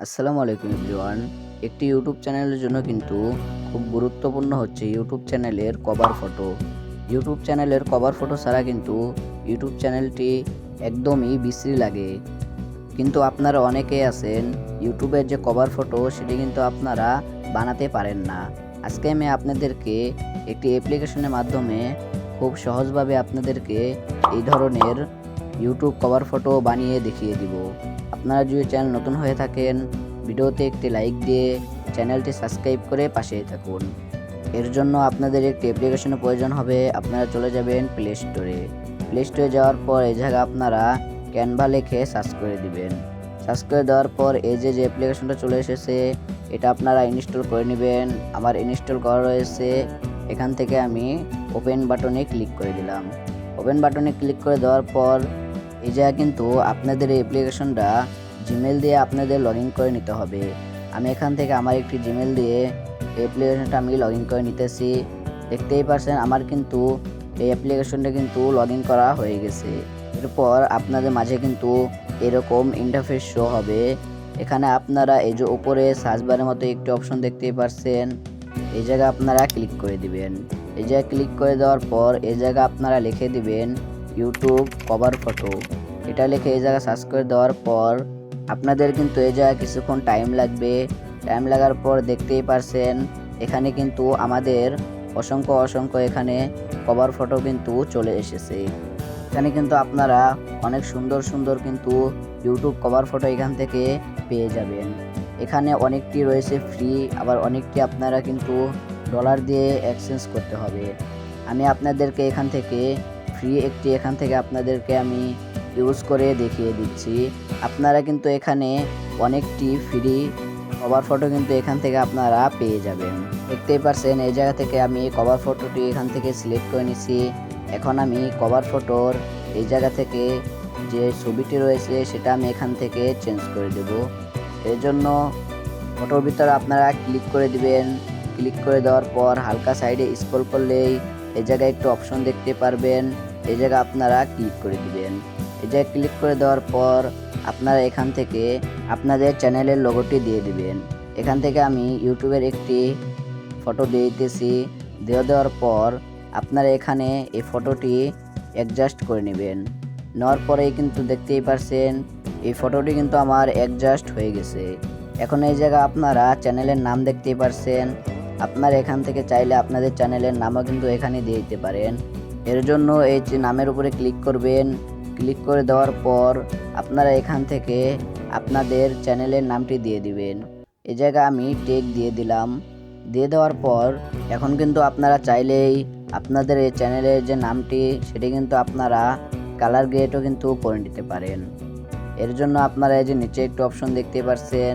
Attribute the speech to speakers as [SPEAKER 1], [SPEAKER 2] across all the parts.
[SPEAKER 1] আসসালামু আলাইকুম এভরিওয়ান। একটি ইউটিউব চ্যানেলের জন্য কিন্তু খুব গুরুত্বপূর্ণ হচ্ছে ইউটিউব চ্যানেলের কভার ফটো। ইউটিউব চ্যানেলের কভার ফটো ছাড়া কিন্তু ইউটিউব চ্যানেলটি একদমই বিশ্রী লাগে। কিন্তু আপনারা অনেকেই আছেন, ইউটিউবের যে কভার ফটো সেটি কিন্তু আপনারা বানাতে পারেন না। আজকে আমি আপনাদেরকে একটি অ্যাপ্লিকেশনের মাধ্যমে খুব সহজভাবে আপনাদেরকে এই ধরনের ইউটিউব কভার ফটো বানিয়ে দেখিয়ে দিব। আপনারা যদি চ্যানেল নতুন হয়ে থাকেন, ভিডিওতে একটি লাইক দিয়ে চ্যানেলটি সাবস্ক্রাইব করে পাশে থাকুন। এর জন্য আপনাদের একটি অ্যাপ্লিকেশনের প্রয়োজন হবে, আপনারা চলে যাবেন প্লে স্টোরে প্লে স্টোরে যাওয়ার পর এই জায়গা আপনারা ক্যানভা লিখে সার্চ করে দিবেন। সার্চ করে দেওয়ার পর এই যে যে অ্যাপ্লিকেশনটা চলে এসেছে, এটা আপনারা ইনস্টল করে নেবেন। আমার ইনস্টল করা রয়েছে, এখান থেকে আমি ওপেন বাটনে ক্লিক করে দিলাম। ওপেন বাটনে ক্লিক করে দেওয়ার পর এই জায়গায় কিন্তু আপনাদের এই অ্যাপ্লিকেশনটা জিমেল দিয়ে আপনাদের লগ করে নিতে হবে। আমি এখান থেকে আমার একটি জিমেল দিয়ে অ্যাপ্লিকেশনটা আমি লগ করে নিতেছি। দেখতেই পারছেন, আমার কিন্তু এই অ্যাপ্লিকেশনটা কিন্তু লগ করা হয়ে গেছে। এরপর আপনাদের মাঝে কিন্তু এরকম ইন্টারফেস শো হবে। এখানে আপনারা এই যে উপরে সার্চ বারের মতো একটি অপশন দেখতেই পারছেন। এই জায়গায় আপনারা ক্লিক করে দিবেন। এই জায়গায় ক্লিক করে দেওয়ার পর এই জায়গায় আপনারা লিখে দিবেন ইউটিউব কভার ফটো। এটা লিখে এই জায়গায় সার্চ করে দেওয়ার পর আপনাদের কিন্তু এই জায়গায় কিছুক্ষণ টাইম লাগবে। টাইম লাগার পর দেখতেই পারছেন, এখানে কিন্তু আমাদের অসংখ্য অসংখ্য এখানে কভার ফটো কিন্তু চলে এসেছে। এখানে কিন্তু আপনারা অনেক সুন্দর সুন্দর কিন্তু ইউটিউব কভার ফটো এখান থেকে পেয়ে যাবেন। এখানে অনেকটি রয়েছে ফ্রি আবার অনেকটি আপনারা কিন্তু ডলার দিয়ে এক্সচেঞ্জ করতে হবে। আমি আপনাদেরকে এখান থেকে ফ্রি একটি এখান থেকে আপনাদেরকে আমি ইউজ করে দেখিয়ে দিচ্ছি। আপনারা কিন্তু এখানে অনেকটি ফ্রি কভার ফটো কিন্তু এখান থেকে আপনারা পেয়ে যাবেন। দেখতেই পারছেন, এই জায়গা থেকে আমি কভার ফটোটি এখান থেকে সিলেক্ট করে নিছি এখন আমি কভার ফটোর এই জায়গা থেকে যে ছবিটি রয়েছে, সেটা আমি এখান থেকে চেঞ্জ করে দেব। এর জন্য ফটোর ভিতরে আপনারা ক্লিক করে দিবেন। ক্লিক করে দেওয়ার পর হালকা সাইডে স্ক্রল করলেই এই জায়গায় একটু অপশন দেখতে পারবেন। এই জায়গা আপনারা ক্লিক করে দিবেন। এই জায়গায় ক্লিক করে দেওয়ার পর আপনারা এখান থেকে আপনাদের চ্যানেলের লোগোটি দিয়ে দিবেন। এখান থেকে আমি ইউটিউবের একটি ফটো দিয়ে দিতেছি। দিয়ে দেওয়ার পর আপনারা এখানে এই ফটোটি অ্যাডজাস্ট করে নেবেন। নেওয়ার পরেই কিন্তু দেখতেই পারছেন, এই ফটোটি কিন্তু আমার অ্যাডজাস্ট হয়ে গেছে। এখন এই জায়গা আপনারা চ্যানেলের নাম দেখতেই পারছেন। আপনারা এখান থেকে চাইলে আপনাদের চ্যানেলের নামও কিন্তু এখানে দিয়ে দিতে পারেন। এর জন্য এই যে নামের উপরে ক্লিক করবেন ক্লিক করে দেওয়ার পর আপনারা এখান থেকে আপনাদের চ্যানেলের নামটি দিয়ে দিবেন। এই জায়গায় আমি টেক দিয়ে দিলাম। দিয়ে দেওয়ার পর এখন কিন্তু আপনারা চাইলেই আপনাদের এই চ্যানেলের যে নামটি, সেটি কিন্তু আপনারা কালার গ্রেডও কিন্তু করে নিতে পারেন। এর জন্য আপনারা এই যে নিচে একটু অপশন দেখতে পাচ্ছেন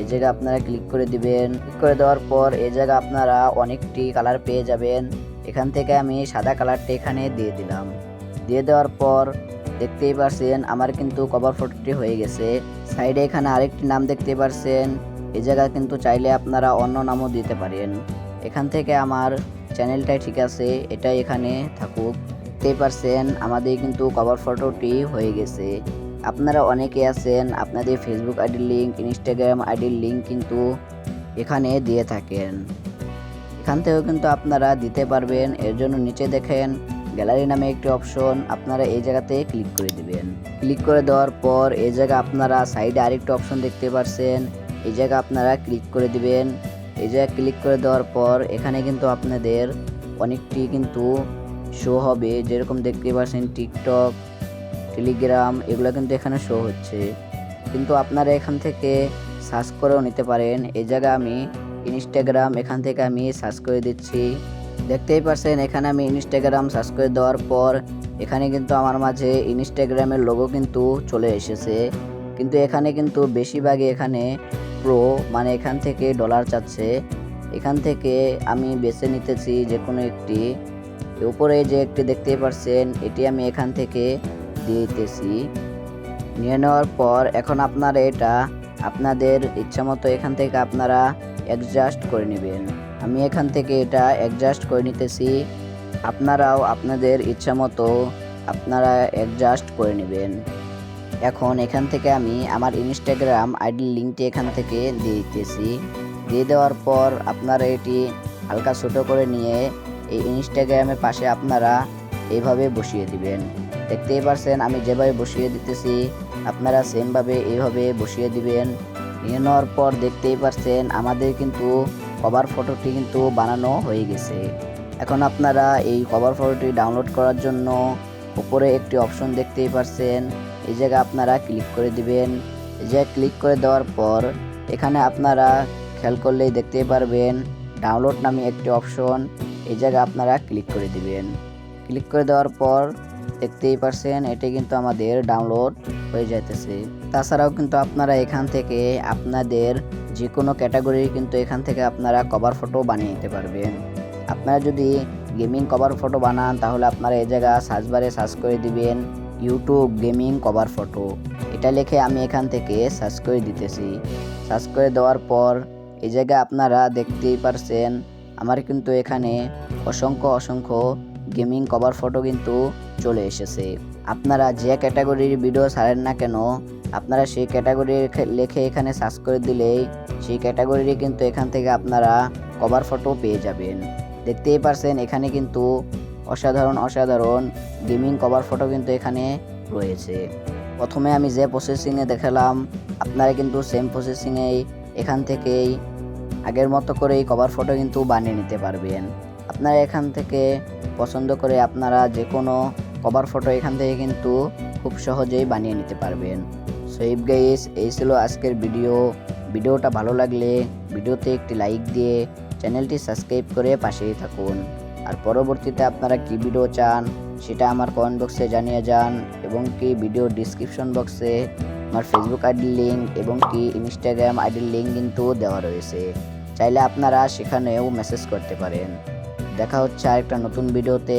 [SPEAKER 1] এই জায়গায় আপনারা ক্লিক করে দিবেন। ক্লিক করে দেওয়ার পর এই জায়গায় আপনারা অনেকটি কালার পেয়ে যাবেন। এখান থেকে আমি সাদা কালারটি এখানে দিয়ে দিলাম। দিয়ে দেওয়ার পর দেখতেই পারছেন আমার কিন্তু কভার ফটোটি হয়ে গেছে। সাইডে এখানে আরেকটি নাম দেখতে পারছেন। এই জায়গায় কিন্তু চাইলে আপনারা অন্য নামও দিতে পারেন। এখান থেকে আমার চ্যানেলটাই ঠিক আছে, এটাই এখানে থাকুক। দেখতেই পারছেন আমাদের কিন্তু কভার ফটোটি হয়ে গেছে। আপনারা অনেকে আছেন, আপনাদের ফেসবুক আইডির লিঙ্ক ইনস্টাগ্রাম আইডির লিঙ্ক কিন্তু এখানে দিয়ে থাকেন। এখান থেকেও কিন্তু আপনারা দিতে পারবেন। এর জন্য নিচে দেখেন, গ্যালারি নামে একটি অপশন, আপনারা এই জায়গাতে ক্লিক করে দিবেন। ক্লিক করে দেওয়ার পর এই জায়গা আপনারা সাইডে আরেকটি অপশন দেখতে পারছেন। এই জায়গা আপনারা ক্লিক করে দিবেন। এই জায়গায় ক্লিক করে দেওয়ার পর এখানে কিন্তু আপনাদের অনেকটি কিন্তু শো হবে। যেরকম দেখতে পাচ্ছেন টিকটক, টেলিগ্রাম, এগুলো কিন্তু এখানে শো হচ্ছে। কিন্তু আপনারা এখান থেকে সার্চ করেও নিতে পারেন। এই জায়গায় আমি ইনস্টাগ্রাম এখান থেকে আমি সার্চ করে দিচ্ছি। দেখতেই পাচ্ছেন এখানে আমি ইনস্টাগ্রাম সার্চ করে দেওয়ার পর, এখানে কিন্তু আমার মাঝে ইনস্টাগ্রামের লোগো কিন্তু চলে এসেছে। কিন্তু এখানে কিন্তু বেশিরভাগই এখানে প্রো মানে এখান থেকে ডলার চাচ্ছে। এখান থেকে আমি বেছে নিতেছি যে কোনো একটি উপরে যে একটি দেখতেই পারছেন, এটি আমি এখান থেকে দিয়ে দিতেছি। নিয়ে নেওয়ার পর, এখন আপনারা এটা আপনাদের ইচ্ছা মতো এখান থেকে আপনারা অ্যাডজাস্ট করে নেবেন। আমি এখান থেকে এটা অ্যাডজাস্ট করে নিতেছি। আপনারাও আপনাদের ইচ্ছা মতো আপনারা অ্যাডজাস্ট করে নেবেন। এখন এখান থেকে আমি আমার ইনস্টাগ্রাম আইডির লিঙ্কটি এখান থেকে দিয়ে দিতেছি। দিয়ে দেওয়ার পর আপনারা এটি হালকা ছোটো করে নিয়ে এই ইনস্টাগ্রামের পাশে আপনারা এইভাবে বসিয়ে দিবেন। দেখতেই পারছেন আমি যেভাবে বসিয়ে দিতেছি, আপনারা সেমভাবে এইভাবে বসিয়ে দিবেন। নিয়ে নেওয়ার পর দেখতেই পারছেন আমাদের কিন্তু কভার ফটোটি কিন্তু বানানো হয়ে গেছে। এখন আপনারা এই কভার ফটোটি ডাউনলোড করার জন্য উপরে একটি অপশন দেখতেই পারছেন। এই জায়গায় আপনারা ক্লিক করে দিবেন। এই জায়গায় ক্লিক করে দেওয়ার পর এখানে আপনারা খেয়াল করলেই দেখতেই পারবেন ডাউনলোড নামে একটি অপশন এই জায়গায় আপনারা ক্লিক করে দিবেন। ক্লিক করে দেওয়ার পর দেখতেই পারছেন এটি কিন্তু আমাদের ডাউনলোড হয়ে যাইতেছে। তাছাড়াও কিন্তু আপনারা এখান থেকে আপনাদের যে কোনো ক্যাটাগরির কিন্তু এখান থেকে আপনারা কভার ফটো বানিয়ে নিতে পারবেন। আপনারা যদি গেমিং কভার ফটো বানান, তাহলে আপনারা এই জায়গা সার্চ বারে সার্চ করে দিবেন ইউটিউব গেমিং কভার ফটো এটা লিখে আমি এখান থেকে সার্চ করে দিতেছি। সার্চ করে দেওয়ার পর এই জায়গায় আপনারা দেখতেই পারছেন, আমার কিন্তু এখানে অসংখ্য অসংখ্য গেমিং কভার ফটো কিন্তু চলে এসেছে। আপনারা যে ক্যাটাগরির ভিডিও ছাড়েন না কেন, আপনারা সেই ক্যাটাগরি লেখে এখানে সার্চ করে দিলেই সেই ক্যাটাগরিরই কিন্তু এখান থেকে আপনারা কভার ফটো পেয়ে যাবেন। দেখতেই পারছেন, এখানে কিন্তু অসাধারণ অসাধারণ গেমিং কভার ফটো কিন্তু এখানে রয়েছে। প্রথমে আমি যে প্রসেসিংয়ে দেখালাম, আপনারা কিন্তু সেম প্রসেসিংয়েই এখান থেকেই আগের মতো করেই কভার ফটো কিন্তু বানিয়ে নিতে পারবেন। আপনারা এখান থেকে পছন্দ করে আপনারা যে কোনো কভার ফটো এখান থেকে কিন্তু খুব সহজেই বানিয়ে নিতে পারবেন। সো ইফ গাইস এই ছিল আজকের ভিডিও ভিডিওটা ভালো লাগলে ভিডিওতে একটি লাইক দিয়ে চ্যানেলটি সাবস্ক্রাইব করে পাশেই থাকুন। আর পরবর্তীতে আপনারা কি ভিডিও চান সেটা আমার কমেন্ট বক্সে জানিয়ে যান এবং কি ভিডিও ডিসক্রিপশন বক্সে আমার ফেসবুক আইডির লিঙ্ক এবং কি ইনস্টাগ্রাম আইডির লিঙ্ক কিন্তু দেওয়া রয়েছে। চাইলে আপনারা সেখানেও মেসেজ করতে পারেন। দেখা হচ্ছে আরেকটা নতুন ভিডিওতে